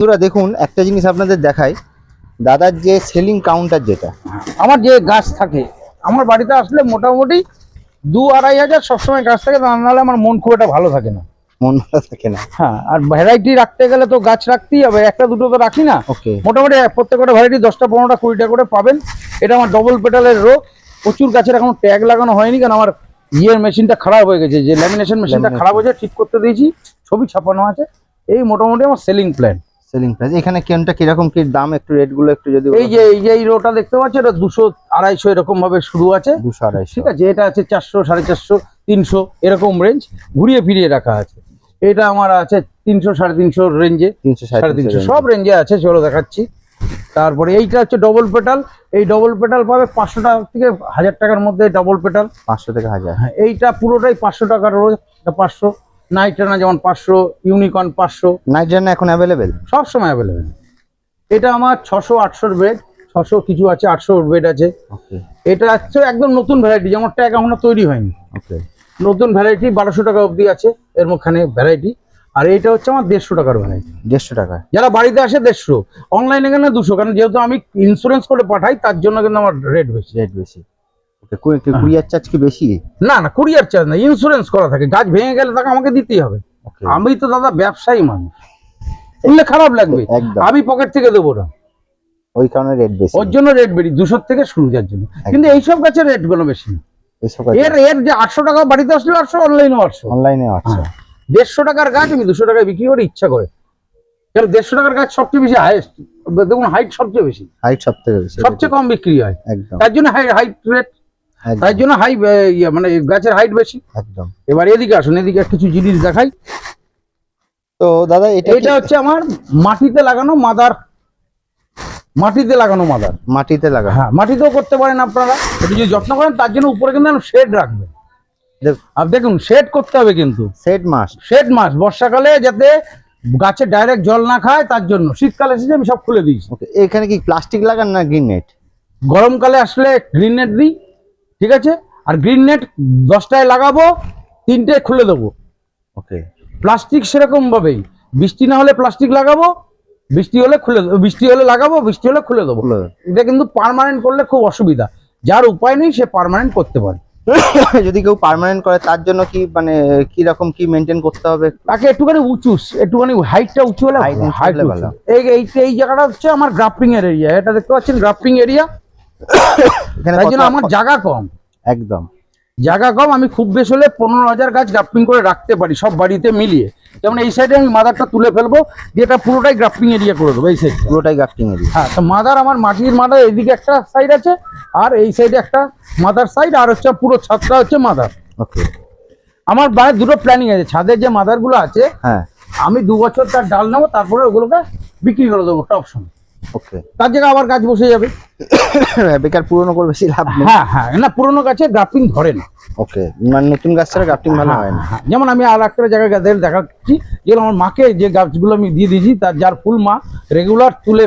বন্ধুরা দেখুন একটা জিনিস আপনাদের দেখাই। দাদার যে সেলিং কাউন্টার যেটা আমার যে গাছ থাকে আমার বাড়িতে আসলে মোটামুটি দু আড়াই হাজার সবসময় গাছ থাকে তা নাহলে আমার মন খুব একটা ভালো থাকে না। মন ভালো থাকে না। হ্যাঁ আর ভ্যারাইটি রাখতে গেলে তো গাছ রাখতেই হবে একটা দুটো তো রাখি না। ওকে। মোটামুটি প্রত্যেকটা ভ্যারাইটি দশটা পনেরোটা কুড়িটা করে পাবেন। এটা আমার ডবল পেটালের রোগ প্রচুর গাছের এখন ট্যাগ লাগানো হয়নি কারণ আমার ইয়ের মেশিনটা খারাপ হয়ে গেছে। যে ল্যামিনেশন মেশিনটা. খারাপ হয়েছে ঠিক করতে দিয়েছি ছবি ছাপানো আছে। এই মোটামুটি আমার সেলিং প্ল্যান সেলিং প্রাইস এখানে কেনটা কীরকম কি দাম একটু রেটগুলো একটু যদি এই যে এই যে এই রোটা দেখতে পাচ্ছ এটা দুশো আড়াইশো এরকম ভাবে শুরু আছে। দুশো আড়াইশো। ঠিক আছে এটা আছে চারশো সাড়ে চারশো তিনশো এরকম রেঞ্জ ঘুরিয়ে ফিরিয়ে রাখা আছে। এটা আমার আছে তিনশো সাড়ে তিনশো রেঞ্জে তিনশো সাড়ে তিনশো সব রেঞ্জে আছে চলো দেখাচ্ছি। তারপরে এইটা হচ্ছে ডবল পেটাল এই ডবল পেটাল পাবে পাঁচশো টাকা থেকে হাজার টাকার মধ্যে ডবল পেটাল পাঁচশো থেকে হাজার। হ্যাঁ এইটা পুরোটাই পাঁচশো টাকার রোজ পাঁচশো। নাইট্রানা যেমন পাঁচশো ইউনিকর্ন পাঁচশো। নাইট জার্নি এখন অ্যাভেলেবেল সব সময় অ্যাভেলেবেল এটা আমার ছশো আটশোর বেড ছশো কিছু আছে আটশো বেড আছে। ওকে এটা হচ্ছে একদম নতুন ভ্যারাইটি যেমন ট্যাগ এখনও তৈরি হয়নি। ওকে নতুন ভ্যারাইটি বারোশো টাকা অবধি আছে এর মধ্যখানে ভ্যারাইটি আর এইটা হচ্ছে আমার দেড়শো টাকার ভ্যারাইটি দেড়শো টাকা। যারা বাড়িতে আসে দেড়শো। অনলাইনে কেন দুশো কারণ যেহেতু আমি ইন্স্যুরেন্স করে পাঠাই তার জন্য কিন্তু আমার রেট বেশি। রেট বেশি। কুরিয়ার চার্জ কি বেশি? না না কুরিয়ার চার্জ না ইন্স্যুরেন্স করা থাকে। গাছ ভেঙে গেলে তাকে আমাকে দিতেই হবে। আমি তো দাদা ব্যবসায়ী মানুষ। শুনলে খারাপ লাগবে। আমি পকেট থেকে দেবো না। ওই কারণে রেট বেশি। ওর জন্য রেট দুশোর থেকে শুরু যার জন্য। কিন্তু এইসব গাছের রেটগুলো বেশি। এর এর যে আটশো টাকা বাড়িতে আসলে আটশো অনলাইনেও আটশো অনলাইনে আচ্ছা। দেড়শো টাকার গাছ আমি দুশো টাকায় বিক্রি করে ইচ্ছা করে। কেন দেড়শো টাকার গাছ সবচেয়ে বেশি হাইস্ট দেখুন হাইট সবচেয়ে বেশি। হাইট সব থেকে বেশি। সবচেয়ে কম বিক্রি হয়। একদম। তার জন্য হাই হাইট রেট একদম। জন্য হাই মানে গাছের হাইট বেশি। একদম। এবার এদিকে আসুন এদিকে কিছু জিনিস দেখাই। তো দাদা এটা এটা হচ্ছে আমার মাটিতে লাগানো মাদার। মাটিতে লাগানো মাদার। মাটিতে লাগা হ্যাঁ মাটিতেও করতে পারেন আপনারা। একটু যদি যত্ন করেন তার জন্য উপরে কিন্তু শেড রাখবেন। আর দেখুন শেড করতে হবে কিন্তু। সেট মাস শেড মাস বর্ষাকালে যাতে গাছে ডাইরেক্ট জল না খায় তার জন্য। শীতকালে এসেছে আমি সব খুলে দিয়েছি। ওকে এখানে কি প্লাস্টিক লাগান না গ্রিন নেট গরমকালে আসলে গ্রিন নেট দিই। ঠিক আছে? আর গ্রিন নেট দশটায় লাগাবো তিনটে খুলে দেবো। ওকে। প্লাস্টিক সেরকম ভাবেই বৃষ্টি না হলে প্লাস্টিক লাগাবো বৃষ্টি হলে খুলে দেবো বৃষ্টি হলে লাগাবো বৃষ্টি হলে খুলে দেবো। এটা কিন্তু পারমানেন্ট করলে খুব অসুবিধা। যার উপায় নেই সে পারমানেন্ট করতে পারে। যদি কেউ পার্মানেন্ট করে তার জন্য কি মানে কি রকম কি মেনটেন করতে হবে? তাকে একটুখানি উঁচু একটুখানি হাইটটা উঁচু হলে হাইট এই এই জায়গাটা হচ্ছে আমার গ্রাফটিং এর এরিয়া এটা দেখতে পাচ্ছেন গ্রাফটিং এরিয়া তাই জন্য আমার জায়গা কম। একদম। জায়গা কম আমি খুব বেশি হলে পনেরো হাজার গাছ গ্রাফটিং করে রাখতে পারি সব বাড়িতে মিলিয়ে। যেমন এই সাইডে আমি মাদারটা তুলে ফেলব দিয়ে এটা পুরোটাই গ্রাফটিং এরিয়া করে দেবো এই সাইড পুরোটাই গ্রাফটিং এরিয়া হ্যাঁ তো মাদার আমার মাটির মাদার এদিকে একটা সাইড আছে আর এই সাইডে একটা মাদার সাইড আর হচ্ছে পুরো ছাদটা হচ্ছে মাদার ওকে আমার বাইরে দুটো প্ল্যানিং আছে ছাদের যে মাদারগুলো আছে হ্যাঁ। আমি দু বছর তার ডাল নেব তারপরে ওগুলোকে বিক্রি করে দেবো অপশন ওকে। তার জায়গায় আবার গাছ বসে যাবে। বেকার পুরনো করে বেশি লাভ নেই। হ্যাঁ হ্যাঁ না পুরোনো গাছে গ্রাফটিং ধরে না। ওকে মানে নতুন গাছ ছাড়া গ্রাফটিং ভালো হয় না। হ্যাঁ, যেমন আমি আর একটা জায়গায় গাছের দেখাচ্ছি যেগুলো আমার মাকে যে গাছগুলো আমি দিয়ে দিয়েছি তার যার ফুল মা রেগুলার তুলে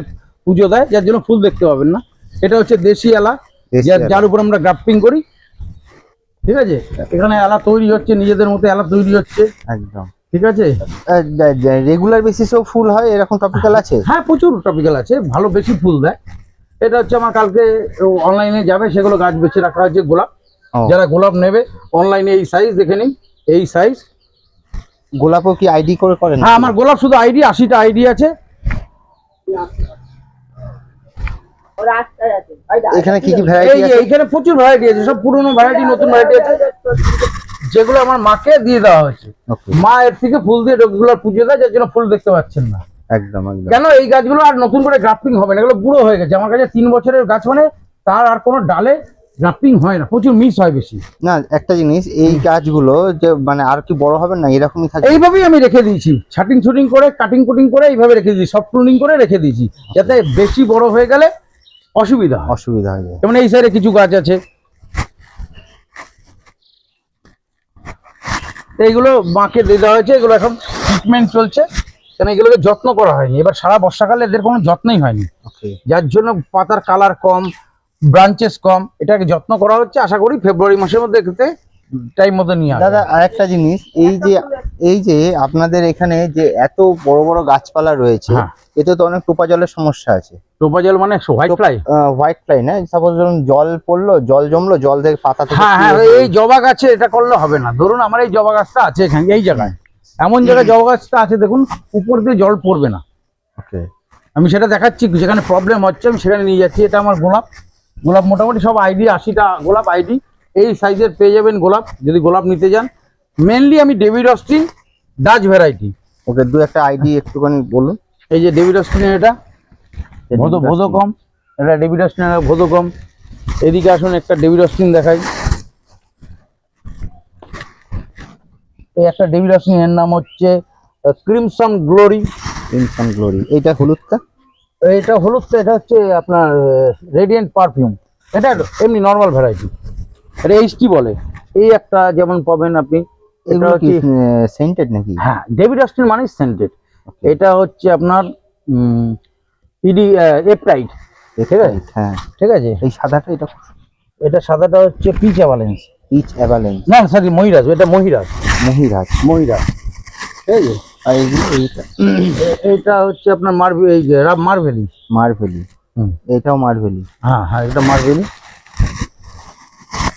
পুজো দেয় যার জন্য ফুল দেখতে পাবেন না। এটা হচ্ছে দেশি এলা যার এলা। যার উপর আমরা গ্রাফটিং করি। ঠিক আছে? এখানে এলা তৈরি হচ্ছে নিজেদের মতো এলা তৈরি হচ্ছে। একদম। ঠিক আছে? রেগুলার বেসিসেও ফুল হয় এরকম টপিক্যাল আছে? হ্যাঁ প্রচুর টপিক্যাল আছে ভালো বেশি ফুল দেয়। এটা হচ্ছে আমার কালকে অনলাইনে যাবে সেগুলো গাছ বেছে রাখা হয়েছে গোলাপ। যারা গোলাপ নেবে অনলাইনে এই সাইজ দেখে নিন এই সাইজ গোলাপও কি আইডি করে করেন? হ্যাঁ আমার গোলাপ শুধু আইডি আশিটা আইডি আছে। এখানে কি কি ভ্যারাইটি আছে? এইখানে প্রচুর ভ্যারাইটি আছে সব পুরনো ভ্যারাইটি নতুন ভ্যারাইটি আছে। যেগুলো আমার মাকে দিয়ে দেওয়া হয়েছে। মা এর থেকে ফুল দিয়ে রেগুলার পুজো দেয় যার জন্য ফুল দেখতে পাচ্ছেন না। একদম একদম। কেন এই গাছগুলো আর নতুন করে গ্রাফটিং হবে না? এগুলো বুড়ো হয়ে গেছে। আমার কাছে তিন বছরের গাছ মানে তার আর কোনো ডালে গ্রাফটিং হয় না। প্রচুর মিস হয় বেশি। না একটা জিনিস এই গাছগুলো যে মানে আর কি বড় হবে না এরকমই থাকবে। এইভাবেই আমি রেখে দিয়েছি। ছাটিং ছুটিং করে কাটিং কুটিং করে এইভাবে রেখে দিয়েছি। সব প্রুনিং করে রেখে দিয়েছি। যাতে বেশি বড় হয়ে গেলে অসুবিধা অসুবিধা হয়ে যায়। যেমন এই সাইডে কিছু গাছ আছে তো এইগুলো মাকে দিয়ে দেওয়া হয়েছে এগুলো এখন ট্রিটমেন্ট চলছে। কেন এগুলোকে যত্ন করা হয়নি? এবার সারা বর্ষাকালে এদের কোনো যত্নই হয়নি। যার জন্য পাতার কালার কম ব্রাঞ্চেস কম এটাকে যত্ন করা হচ্ছে আশা করি ফেব্রুয়ারি মাসের মধ্যে এতে টাইম মতো নিয়ে দাদা আরেকটা জিনিস এই যে এই যে আপনাদের এখানে যে এত বড় বড় গাছপালা রয়েছে হ্যাঁ। এতে তো অনেক টোপা জলের সমস্যা আছে। টোপা জল মানে হোয়াইট ফ্লাই? হোয়াইট ফ্লাই না সাপোজ ধরুন জল পড়ল জল জমলো জল থেকে পাতা হ্যাঁ হ্যাঁ এই জবা গাছে এটা করলে হবে না। ধরুন আমার এই জবা গাছটা আছে এখানে এই জায়গায়। এমন জায়গায় জবা গাছটা আছে দেখুন উপর দিয়ে জল পড়বে না। Okay. আমি সেটা দেখাচ্ছি যেখানে প্রবলেম হচ্ছে আমি সেখানে নিয়ে যাচ্ছি এটা আমার গোলাপ। গোলাপ মোটামুটি সব আইডি আশিটা গোলাপ আইডি এই সাইজের পেয়ে যাবেন গোলাপ যদি গোলাপ নিতে যান। মেনলি আমি David Austin Dutch variety okay দু একটা আইডি একটুখানি বলুন। এই যে ডেভিড অস্টিনের এটা। ভোদ ভোদ কম এটা ভোদ কম এদিকে আসুন একটা ডেভিড অস্টিন দেখাই। এই একটা ডেভিড অস্টিন এর নাম হচ্ছে ক্রিমসন গ্লোরি। ক্রিমসন গ্লোরি এইটা হলুদটা? এটা হলুদটা এটা হচ্ছে আপনার রেডিয়েন্ট পারফিউম এটা এমনি নর্মাল ভ্যারাইটি এটা এইচটি বলে। এই একটা যেমন পাবেন আপনি এটা হচ্ছে সেন্টেড নাকি? হ্যাঁ ডেভিড অস্টিন মানে সেন্টেড এটা হচ্ছে আপনার ইডি এপটাইট ঠিক আছে? হ্যাঁ। ঠিক আছে? এই সাদাটা এটা এটা সাদাটা হচ্ছে পিচ অ্যাভালেন্স পিচ অ্যাভালেন্স না সরি মহিরাজ এটা মহিরাজ। মহিরাজ। মহিরাজ। ঠিক আছে আর এইটা। এটা হচ্ছে আপনার মার্ভে এই মার্ভেলি মার্ভেলি হুম। এটাও মার্ভেলি হ্যাঁ হ্যাঁ এটা মার্বেলি।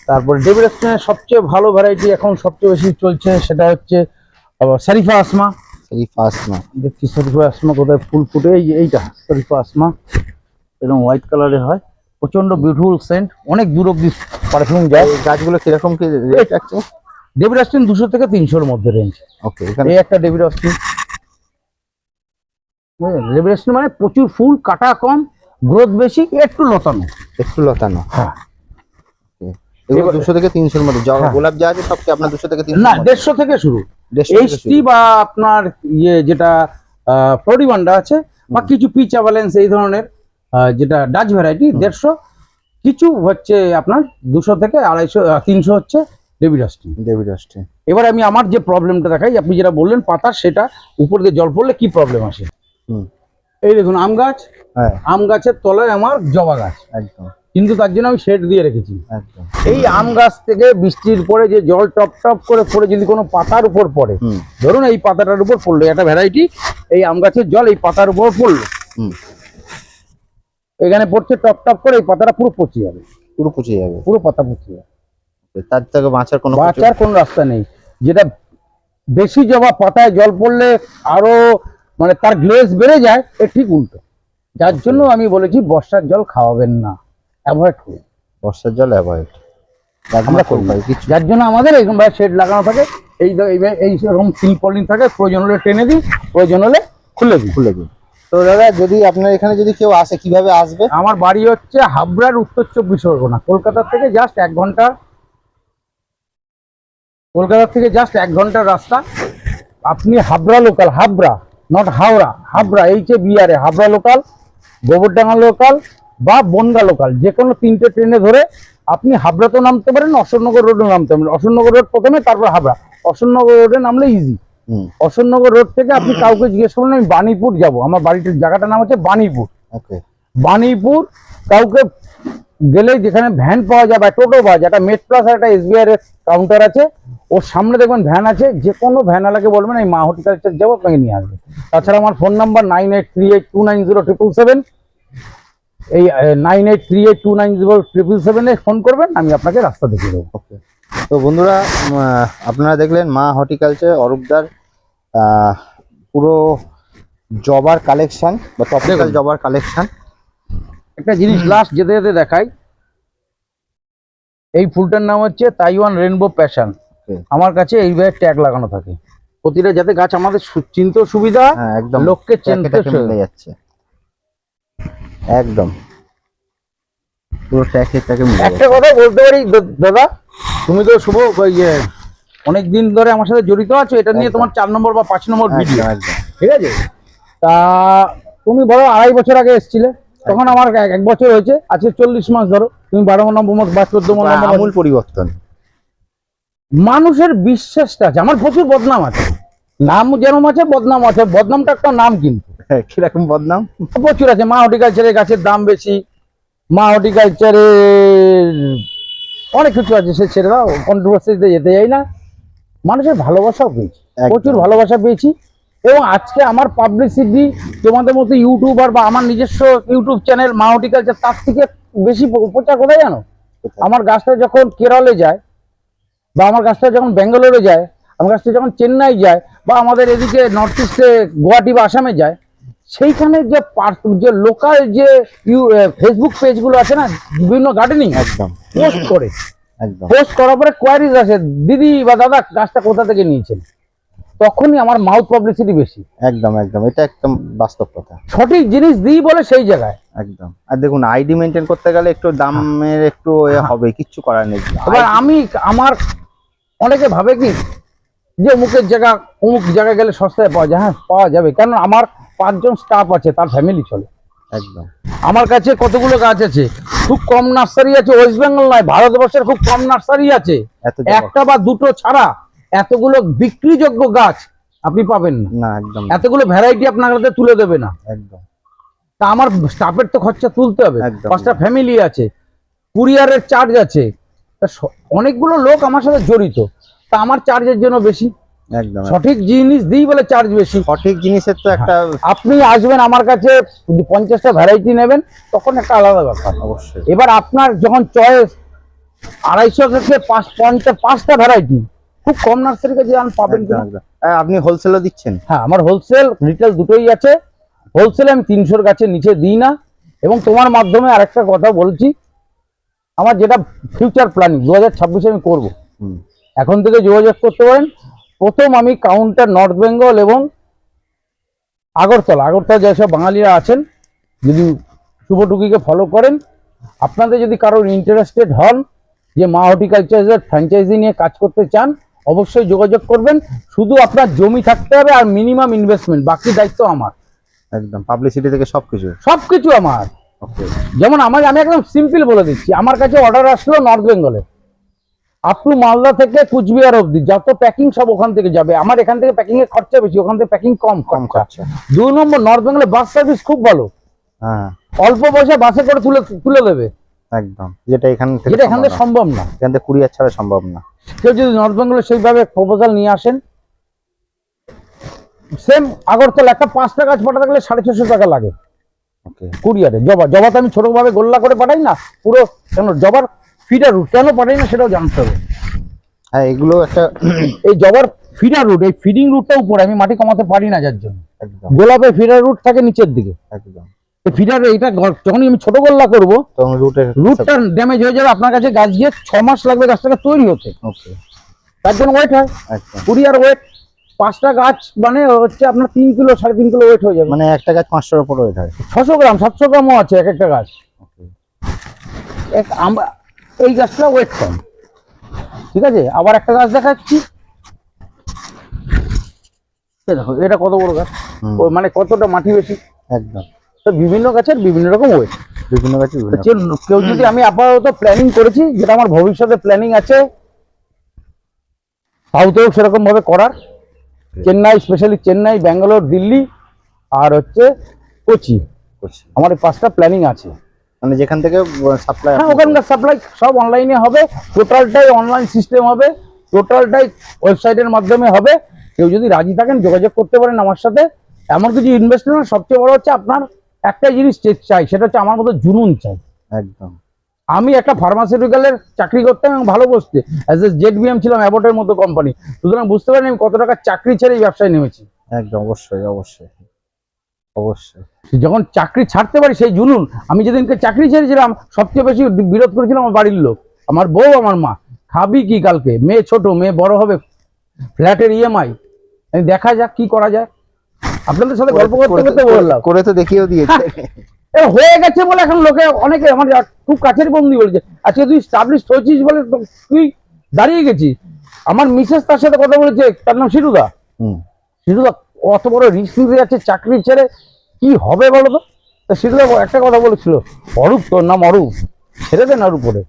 তারপরে ডেভিড সবচেয়ে ভালো ভ্যারাইটি এখন সবচেয়ে বেশি চলছে সেটা হচ্ছে আবার শরীফা আসমা এই ফার্স্ট না দেখছি শরীফা আসমা কোথায় ফুল ফুটে এই যে এইটা শরীফা আসমা এরকম হোয়াইট কালারে হয়। প্রচণ্ড বিউটিফুল সেন্ট অনেক দূর অব্দি পারফিউম যায়। গাছগুলো কীরকম কি রেট আছে? ডেভিড অস্টিন দুশো থেকে তিনশোর মধ্যে রেঞ্জ ওকে এখানে একটা ডেভিড অস্টিন ডেভিড অস্টিন মানে প্রচুর ফুল কাটা কম গ্রোথ বেশি একটু লতানো। একটু লতানো। হ্যাঁ। দুশো থেকে তিনশোর মধ্যে। হ্যাঁ। গোলাপ যা আছে সব কি আপনার দুশো থেকে না দেড়শো থেকে শুরু। এইচটি। বা আপনার ইয়ে যেটা ফ্লোরিবান্ডা আছে বা কিছু পিচ অ্যাভালেন্স এই ধরনের যেটা ডাচ ভ্যারাইটি দেড়শো কিছু হচ্ছে আপনার দুশো থেকে আড়াইশো তিনশো হচ্ছে ডেভিড অস্টিন ডেভিড অস্টিন এবার আমি আমার যে প্রবলেমটা দেখাই আপনি যেটা বললেন পাতার সেটা উপর দিয়ে জল পড়লে কি প্রবলেম আসে? হুম। এই দেখুন আম গাছ হ্যাঁ। আম গাছের তলায় আমার জবা গাছ। একদম। কিন্তু তার জন্য আমি শেড দিয়ে রেখেছি। এই আম গাছ থেকে বৃষ্টির পরে যে জল টপ টপ করে পড়ে যদি কোনো পাতার উপর পড়ে ধরুন এই পাতাটার উপর পড়ল একটা ভ্যারাইটি এই আম গাছের জল এই পাতার উপর পড়ল। হুম। এখানে পড়ছে টপ টপ করে এই পাতাটা পুরো পচে যাবে। পুরো পচে যাবে। পুরো পাতা পচে যাবে। তার থেকে বাঁচার কোনো বাঁচার কোনো রাস্তা নেই। যেটা বেশি জবা পাতায় জল পড়লে আরও মানে তার গ্লেজ বেড়ে যায় এ ঠিক উল্টো। যার জন্য আমি বলেছি বর্ষার জল খাওয়াবেন না। অ্যাভয়েড করুন বর্ষার জল অ্যাভয়েড আমরা করি যার জন্য আমাদের এরকম ভাবে শেড লাগানো থাকে এই এই- রকম তিন পলিন থাকে প্রয়োজন হলে টেনে দিই প্রয়োজন হলে খুলে দিই। খুলে দিন তো দাদা যদি আপনার এখানে যদি কেউ আসে কীভাবে আসবে? আমার বাড়ি হচ্ছে হাবড়ার উত্তর চব্বিশ পরগনা কলকাতা থেকে জাস্ট এক ঘণ্টা কলকাতা থেকে জাস্ট এক ঘণ্টার রাস্তা। আপনি Habra local Habra not Howrah Habra H A বিআরে Habra local Gobardanga local বা বনগা লোকাল যে কোনো তিনটে ট্রেনে ধরে আপনি হাবড়াতেও নামতে পারেন অশোকনগর রোডেও নামতে পারেন। অশোকনগর রোড প্রথমে তারপর হাবড়া। অশোকনগর রোডে নামলে ইজি অশোকনগর রোড থেকে আপনি কাউকে জিজ্ঞেস করলেন আমি বাণীপুর যাব। আমার বাড়িটির জায়গাটার নাম হচ্ছে বাণীপুর। ওকে বাণীপুর কাউকে গেলে যেখানে ভ্যান পাওয়া যায় বা টোটো পাওয়া যায় একটা মেট প্লাস আর একটা এসবিআই এর কাউন্টার আছে। ওর সামনে দেখবেন ভ্যান আছে যে কোনো ভ্যানওয়ালাকে বলবেন এই মা হর্টিকালচার যাব আপনাকে নিয়ে আসবে। তাছাড়া আমার phone number nine eight three eight two nine zero triple seven এই nine eight three eight two nine zero triple সেভেনে ফোন করবেন আমি আপনাকে রাস্তা দেখিয়ে দেবো। ওকে তো বন্ধুরা আপনারা দেখলেন মা হর্টিকালচার অরূপদার পুরো জবার কালেকশন বা টপিক্যাল জবার কালেকশন একটা জিনিস লাস্ট যেতে যেতে দেখাই। এই ফুলটার নাম হচ্ছে তাইওয়ান রেনবো প্যাশন আমার কাছে এই ভাবে ট্যাগ লাগানো থাকে। প্রতিটা যাতে গাছ আমাদের চিনতেও সুবিধা হ্যাঁ একদম। লোককে চিনতে যাচ্ছে। একদম। পুরো ট্যাকে ট্যাকে একটা কথা বলতে পারি দাদা? তুমি তো শুভ ইয়ে অনেক দিন ধরে আমার সাথে জড়িত আছো এটা নিয়ে তোমার চার নম্বর বা পাঁচ নম্বর ভিডিও ঠিক আছে? তা তুমি বলো আড়াই বছর আগে এসেছিলে তখন আমার এক- এক বছর হয়েছে আজকে চল্লিশ মাস ধরো তুমি বারো নম্বর মাস বা চোদ্দ নম্বর মাস আমূল পরিবর্তন। মানুষের বিশ্বাসটা আছে আমার প্রচুর বদনাম আছে। নাম যেরকম আছে বদনাম আছে। বদনামটা একটা নাম কিন্তু। হ্যাঁ, কীরকম বদনাম? প্রচুর আছে। মা হর্টিকালচারের গাছের দাম বেশি। মা হর্টিকালচারের অনেক কিছু আছে সে দাও কন্ট্রোভার্সিতে যেতে যাই না। মানুষের ভালোবাসাও পেয়েছি প্রচুর ভালোবাসা পেয়েছি এবং আজকে আমার পাবলিসিটি তোমাদের মতো ইউটিউবার বা আমার নিজস্ব ইউটিউব চ্যানেল মা হর্টিকালচার তার থেকে বেশি প্রচার কোথায় জানো? আমার গাছটা যখন কেরলে যায় বা আমার গাছটা যখন ব্যাঙ্গালোরে যায় আমার গাছটা যখন চেন্নাই যায় বা আমাদের এদিকে নর্থ ইস্টে গুয়াহাটি বা আসামে যায় সেইখানে যে যে লোকাল যে ইউ ফেসবুক পেজগুলো আছে না বিভিন্ন গার্ডেনিং একদম। পোস্ট করে। একদম। পোস্ট করার পরে কোয়ারিজ আসে দিদি বা দাদা গাছটা কোথা থেকে নিয়েছেন? তখনই আমার মাউথ পাবলিসিটি বেশি। একদম একদম। এটা একদম বাস্তব কথা। সঠিক জিনিস দিই বলে সেই জায়গায়। একদম। আর দেখুন আইডি মেনটেন করতে গেলে একটু দামের একটু এ হবে কিচ্ছু করার নেই। এবার আমি আমার অনেকে ভাবে কি যে অমুকের জায়গা অমুক জায়গায় গেলে সস্তায় পাওয়া যায় হ্যাঁ পাওয়া যাবে। কারণ আমার পাঁচজন স্টাফ আছে তার ফ্যামিলি চলে। একদম। আমার কাছে কতগুলো গাছ আছে? খুব কম নার্সারি আছে ওয়েস্ট বেঙ্গল নয় ভারতবর্ষের খুব কম নার্সারি আছে। একটা বা দুটো ছাড়া এতগুলো বিক্রিযোগ্য গাছ আপনি পাবেন না। না একদম এতগুলো ভ্যারাইটি আপনার কাছে তুলে দেবে না। একদম। তা আমার স্টাফের তো খরচা তুলতে হবে। পাঁচটা ফ্যামিলি আছে কুরিয়ারের চার্জ আছে। অনেকগুলো লোক আমার সাথে জড়িত। আমার চার্জের জন্য বেশি। একদম সঠিক জিনিস দিই বলে চার্জ বেশি। সঠিক জিনিসের তো একটা আপনি আসবেন আমার কাছে পঞ্চাশটা ভ্যারাইটি নেবেন তখন একটা আলাদা ব্যাপার। অবশ্যই। এবার আপনার যখন চয়েস আড়াইশো থেকে পাঁচ পঞ্চাশ পাঁচটা ভ্যারাইটি খুব কম নার্সারি কাছে পাবেন আপনি হোলসেলও দিচ্ছেন? হ্যাঁ আমার হোলসেল রিটেল দুটোই আছে। হোলসেলে আমি তিনশোর কাছে নিচে দিই না। এবং তোমার মাধ্যমে আরেকটা কথা বলছি আমার যেটা ফিউচার প্ল্যানিং দু হাজার ছাব্বিশে আমি করব। এখন থেকে যোগাযোগ করতে পারেন। প্রথম আমি কাউন্টার নর্থ বেঙ্গল এবং আগরতলা আগরতলা যেসব বাঙালিরা আছেন যদি শুভটুকিকে ফলো করেন আপনাদের যদি কারোর ইন্টারেস্টেড হন যে মা হর্টিকালচারের ফ্র্যাঞ্চাইজি নিয়ে কাজ করতে চান অবশ্যই যোগাযোগ করবেন। শুধু আপনার জমি থাকতে হবে আর মিনিমাম ইনভেস্টমেন্ট বাকি দায়িত্ব আমার। একদম পাবলিসিটি থেকে সবকিছু। সব কিছু আমার যেমন আমার আমি একদম সিম্পল বলে দিচ্ছি আমার কাছে অর্ডার আসলো নর্থ বেঙ্গলে আপ টু মালদা থেকে কুচবিহার অবধি। যত প্যাকিং সব ওখান থেকে যাবে। আমার এখান থেকে প্যাকিং এর খরচা বেশি ওখান থেকে প্যাকিং কম কম খরচা। দুই নম্বর নর্থ বেঙ্গলে বাস সার্ভিস খুব ভালো। হ্যাঁ। অল্প পয়সা বাসে করে তুলে তুলে দেবে। একদম। যেটা এখান থেকে যেটা এখান থেকে সম্ভব না। এখান থেকে কুরিয়ার ছাড়া সম্ভব না। কেউ যদি নর্থ বেঙ্গলে সেইভাবে প্রপোজাল নিয়ে আসেন সেম আগরতলা একটা পাঁচটা গাছ পাঠাতে গেলে সাড়ে ছশো টাকা লাগে। ওকে কুরিয়ারে জবা জবা তো আমি ছোটভাবে গোল্লা করে পাঠাই না পুরো কেন জবার ফিডার রুট কেন পাঠাই না সেটাও জানতে হবে। হ্যাঁ এগুলো একটা এই জবার ফিডার রুট এই ফিডিং রুটটা উপরে আমি মাটি কমাতে পারি না যার জন্য। গোলাপের ফিডার রুট থাকে নিচের দিকে। একদম। ফিডার এইটা যখনই আমি ছোট গোল্লা করব তখন রুটের রুটটা ড্যামেজ হয়ে যাবে আপনার কাছে গাছ গিয়ে ছ মাস লাগবে গাছটাকে তৈরি হতে। ওকে। তার জন্য ওয়েট হয়। একদম। কুরিয়ার ওয়েট পাঁচটা গাছ মানে হচ্ছে আপনার তিন কিলো সাড়ে তিন কিলো ওয়েট হয়ে যাবে। মানে একটা গাছ পাঁচশোর উপর ওয়েট হয়। ছশো গ্রাম সাতশো গ্রামও আছে এক একটা গাছ। এক আমরা এই গাছটা ওয়েট কম ঠিক আছে? আবার একটা গাছ দেখাচ্ছি। দেখো এটা কত বড় গাছ? মানে কতটা মাটি বেশি? একদম। তো বিভিন্ন গাছের বিভিন্ন রকম ওয়েট বিভিন্ন গাছ বিভিন্ন কেউ যদি আমি আপাতত প্ল্যানিং করেছি যেটা আমার ভবিষ্যতে প্ল্যানিং আছে সাউথেও সেরকম ভাবে করার। চেন্নাই স্পেশালি চেন্নাই ব্যাঙ্গালোর দিল্লি আর হচ্ছে কোচি। আমার এই পাঁচটা প্ল্যানিং আছে। মানে যেখান থেকে সাপ্লাই হ্যাঁ ওখানকার সাপ্লাই সব অনলাইনে হবে। টোটালটাই অনলাইন সিস্টেম হবে। টোটালটাই ওয়েবসাইটের মাধ্যমে হবে। কেউ যদি রাজি থাকেন যোগাযোগ করতে পারেন আমার সাথে। এমন কিছু ইনভেস্টমেন্ট সবচেয়ে বড় হচ্ছে আপনার একটা জিনিস চাই সেটা হচ্ছে আমার মতো জুনুন চাই। একদম। আমি একটা ফার্মাসিউটিক্যালের চাকরি করতাম এবং ভালো বসতে। অ্যাজ এ জেড বিএম ছিলাম অ্যাবোটের মতো কোম্পানি সুতরাং বুঝতে পারেন আমি কত টাকা চাকরি ছেড়ে এই ব্যবসায় নেমেছি। একদম অবশ্যই অবশ্যই। অবশ্যই। যখন চাকরি ছাড়তে পারি সেই জুনুন আমি যেদিনকে চাকরি ছেড়েছিলাম সবচেয়ে বেশি বিরোধ করেছিলাম আমার বাড়ির লোক। আমার বউ আমার মা। খাবি কি কালকে? মেয়ে ছোট মেয়ে বড় হবে ফ্ল্যাটের ইএমআই দেখা যাক কি করা যায়। আপনাদের সাথে গল্প করতে করতে বললাম। করে তো দেখিয়েও দিয়েছে। হয়ে। গেছে বলে এখন লোকে অনেকে আমার খুব কাছের বন্ধু বলছে আজকে তুই স্টাবলিশ হয়েছিস বলে তো তুই দাঁড়িয়ে গেছিস। আমার মিসেস তার সাথে কথা বলেছে তার নাম শিরুদা। হুম। শিরুদা অত বড় রিস্ক নিতে যাচ্ছে চাকরি ছেড়ে কি হবে বলো তো তা শিরুদা একটা কথা বলেছিল অরূপ তোর নাম অরূপ। ছেড়ে দেন আর উপরে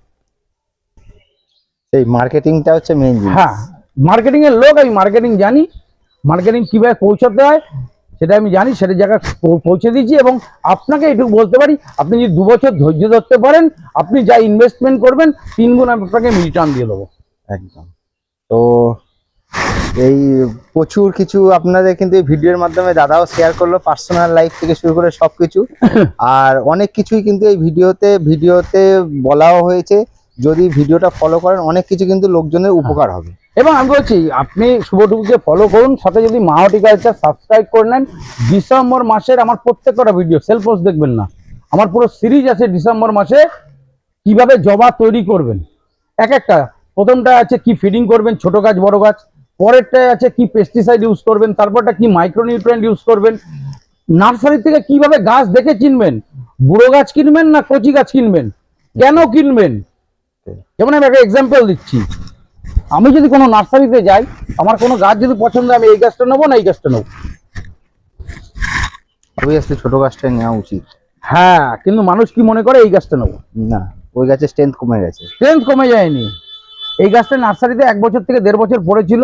সেই মার্কেটিংটা হচ্ছে মেইন হ্যাঁ মার্কেটিং এর লোক আমি মার্কেটিং জানি। মার্কেটিং কীভাবে পৌঁছাতে হয় সেটা আমি জানি সেটা জায়গায় পৌঁছে দিয়েছি এবং আপনাকে এটুকু বলতে পারি আপনি যদি দু বছর ধৈর্য ধরতে পারেন আপনি যা ইনভেস্টমেন্ট করবেন তিন গুণ আমি আপনাকে রিটার্ন দিয়ে দেবো। একদম। তো এই প্রচুর কিছু আপনাদের কিন্তু এই ভিডিওর মাধ্যমে দাদাও শেয়ার করল পার্সোনাল লাইফ থেকে শুরু করে সবকিছু। আর অনেক কিছুই কিন্তু এই ভিডিওতে ভিডিওতে বলাও হয়েছে। যদি ভিডিওটা ফলো করেন অনেক কিছু কিন্তু লোকজনের উপকার হবে। এবং আমি বলছি আপনি শুভটুকুকে ফলো করুন সাথে যদি মাহটি কালচার সাবস্ক্রাইব করে নেন ডিসেম্বর মাসের আমার প্রত্যেকটা ভিডিও সেল পোস্ট দেখবেন না। আমার পুরো সিরিজ আছে ডিসেম্বর মাসে কীভাবে জবা তৈরি করবেন। এক একটা প্রথমটা আছে কি ফিডিং করবেন ছোট গাছ বড় গাছ। পরেরটায় আছে কি পেস্টিসাইড ইউজ করবেন তারপরটা কি মাইক্রোনিউট্রিয়েন্ট ইউজ করবেন। নার্সারি থেকে কীভাবে গাছ দেখে চিনবেন বুড়ো গাছ কিনবেন না কচি গাছ কিনবেন? কেন কিনবেন? যেমন আমি একটা এক্সাম্পল দিচ্ছি। আমি যদি কোনো নার্সারিতে যাই আমার কোনো গাছ যদি পছন্দ হয়, আমি এই গাছটা নেব না এই গাছটা নেব? অবভিয়াসলি ছোট গাছটাই নেওয়া উচিত। হ্যাঁ কিন্তু মানুষ কি মনে করে এই গাছটা নেব? না ওই গাছের স্ট্রেংথ কমে গেছে। স্ট্রেংথ কমে যায়নি। এই গাছটা নার্সারিতে এক বছর থেকে দেড় বছর পড়েছিল।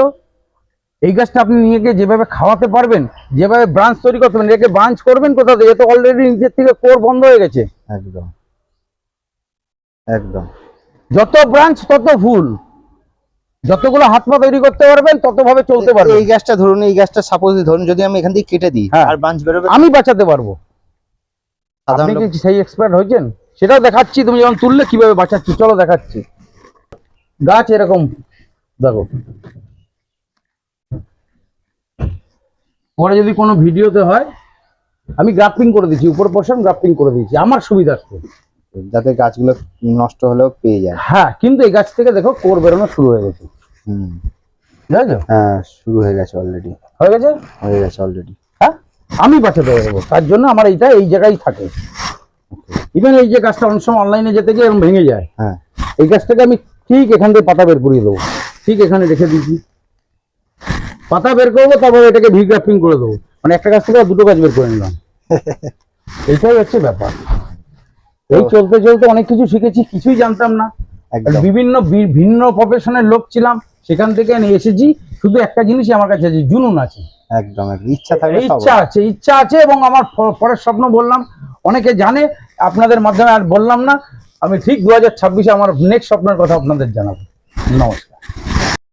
এই গাছটা আপনি নিয়ে গিয়ে যেভাবে খাওয়াতে পারবেন যেভাবে ব্রাঞ্চ তৈরি করতে পারবেন একে ব্রাঞ্চ করবেন কোথা থেকে? এ তো অলরেডি নিজের থেকে কোর বন্ধ হয়ে গেছে। একদম। একদম। যত ব্রাঞ্চ তত ফুল। যতগুলো হাত পা তৈরি করতে পারবেন ততভাবে চলতে পারবেন। এই গাছটা ধরুন এই গাছটা সাপোজ ধরুন যদি আমি এখান থেকে কেটে দিই হ্যাঁ। আর ব্রাঞ্চ বেরোবে আমি বাঁচাতে পারব। আপনি কি সেই এক্সপার্ট হয়েছেন? সেটাও দেখাচ্ছি তুমি যখন তুললে কীভাবে বাঁচাচ্ছি চলো দেখাচ্ছি। গাছ এরকম দেখো। পরে যদি কোনো ভিডিওতে হয় আমি গ্রাফটিং করে দিচ্ছি উপর পোর্শন গ্রাফটিং করে দিয়েছি আমার সুবিধার্থে যাতে গাছগুলো নষ্ট হলেও পেয়ে যায়। হ্যাঁ কিন্তু এই গাছ থেকে দেখো কোর বেরোনো শুরু হয়ে গেছে। হুম। বুঝেছ? হ্যাঁ শুরু হয়ে গেছে অলরেডি হয়ে গেছে? হয়ে গেছে অলরেডি হ্যাঁ আমি বাঁচাতে পারব তার জন্য আমার এইটা এই জায়গায় থাকে। ইভেন এই যে গাছটা অনেক সময় অনলাইনে যেতে গিয়ে এরকম ভেঙে যায়। হ্যাঁ। এই গাছটাকে আমি ঠিক এখান থেকে পাতা বের করিয়ে দেবো। ঠিক এখানে রেখে দিয়েছি। পাতা বের করব তারপরে এটাকে ভি গ্রাফটিং করে দেবো। মানে একটা গাছ থেকে দুটো গাছ বের করে নিলাম। এইটাই হচ্ছে ব্যাপার। এই চলতে চলতে অনেক কিছু শিখেছি কিছুই জানতাম না। বিভিন্ন ভিন্ন প্রফেশনের লোক ছিলাম সেখান থেকে আমি এসেছি। শুধু একটা জিনিসই আমার কাছে আছে জুনুন আছে। একদম একদম। ইচ্ছা থাকলে ইচ্ছা আছে ইচ্ছা আছে এবং আমার পরের স্বপ্ন বললাম। অনেকে জানে আপনাদের মাধ্যমে আর বললাম না। আমি ঠিক দু হাজার ছাব্বিশে আমার নেক্সট স্বপ্নের কথা আপনাদের জানাব। নমস্কার।